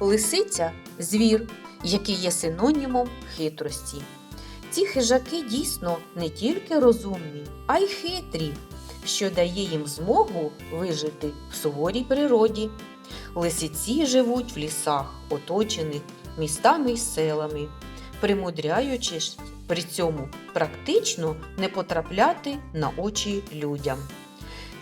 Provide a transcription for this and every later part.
Лисиця звір, який є синонімом хитрості. Ці хижаки дійсно не тільки розумні, а й хитрі, що дає їм змогу вижити в суворій природі. Лисиці живуть в лісах, оточених містами й селами, примудряючись при цьому практично не потрапляти на очі людям.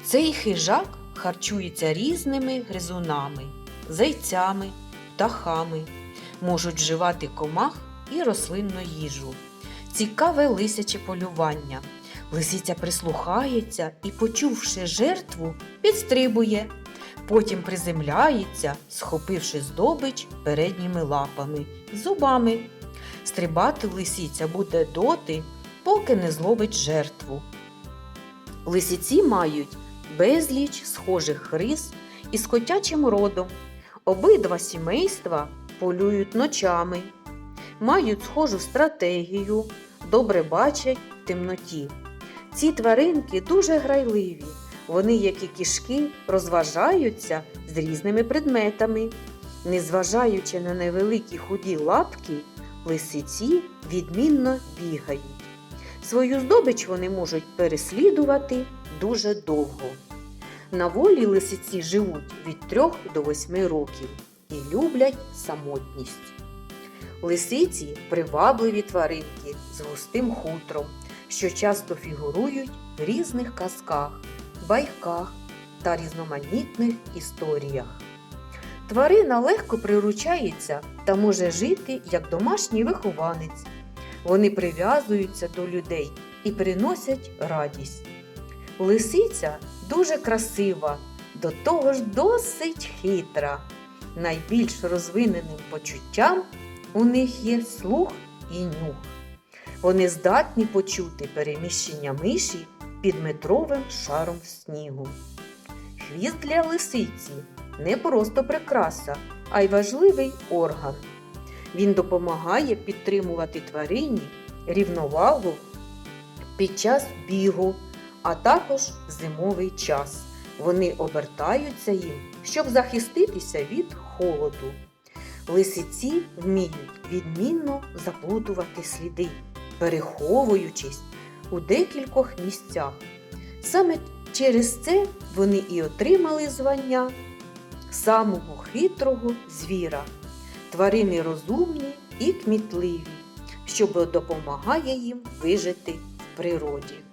Цей хижак харчується різними гризунами, зайцями, птахами, можуть вживати комах і рослинну їжу. Цікаве лисяче полювання. Лисиця прислухається і, почувши жертву, підстрибує. Потім приземляється, схопивши здобич передніми лапами, зубами. Стрибати лисиця буде доти, поки не зловить жертву. Лисиці мають безліч схожих рис із котячим родом. Обидва сімейства полюють ночами, мають схожу стратегію, добре бачать в темноті. Ці тваринки дуже грайливі. Вони, як і кішки, розважаються з різними предметами. Незважаючи на невеликі худі лапки, лисиці відмінно бігають. Свою здобич вони можуть переслідувати дуже довго. На волі лисиці живуть від 3 до 8 років і люблять самотність. Лисиці привабливі тваринки з густим хутром, що часто фігурують в різних казках, байках та різноманітних історіях. Тварина легко приручається та може жити як домашній вихованець. Вони прив'язуються до людей і приносять радість. Лисиця дуже красива, до того ж досить хитра. Найбільш розвиненим почуттям у них є слух і нюх. Вони здатні почути переміщення миші під метровим шаром снігу. Хвіст для лисиці не просто прикраса, а й важливий орган. Він допомагає підтримувати тварині рівновагу під час бігу, а також зимовий час. Вони обертаються їм, щоб захиститися від холоду. Лисиці вміють відмінно заплутувати сліди, переховуючись у декількох місцях. Саме через це вони і отримали звання самого хитрого звіра. Тварини розумні і кмітливі, що допомагає їм вижити в природі.